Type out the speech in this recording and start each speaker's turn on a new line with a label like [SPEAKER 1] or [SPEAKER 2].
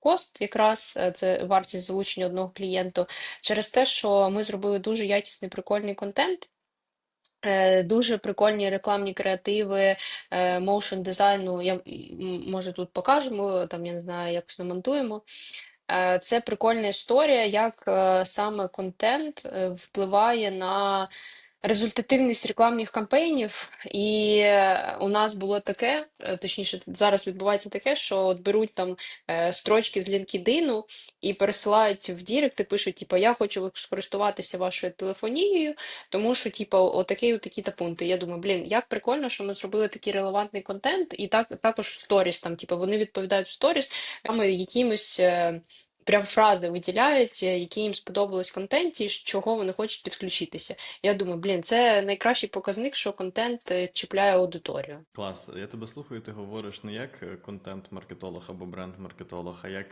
[SPEAKER 1] кост, якраз е, це вартість залучення одного клієнту, через те, що ми зробили дуже якісний прикольний контент. Е, Дуже прикольні рекламні креативи, моушн дизайну. Я може тут покажемо, там я не знаю, якось намонтуємо. Е, Це прикольна історія, як е, саме контент е, впливає на результативність рекламних кампейнів. І е, у нас було таке, е, точніше, зараз відбувається таке, що от беруть там е, строчки з LinkedIn і пересилають в Дірект і пишуть, типу, я хочу скористуватися вашою телефонією, тому що, типу, отакий, отакі та пункти. Я думаю, блін, як прикольно, що ми зробили такий релевантний контент, і так також сторіс там, типу, вони відповідають в сторіс саме якимось. Прям фрази виділяють, е, які їм сподобались в контенті, з чого вони хочуть підключитися. Я думаю, блін, це найкращий показник, що контент е, чіпляє аудиторію.
[SPEAKER 2] Клас, я тебе слухаю, ти говориш не як е, контент-маркетолог або бренд-маркетолог, а як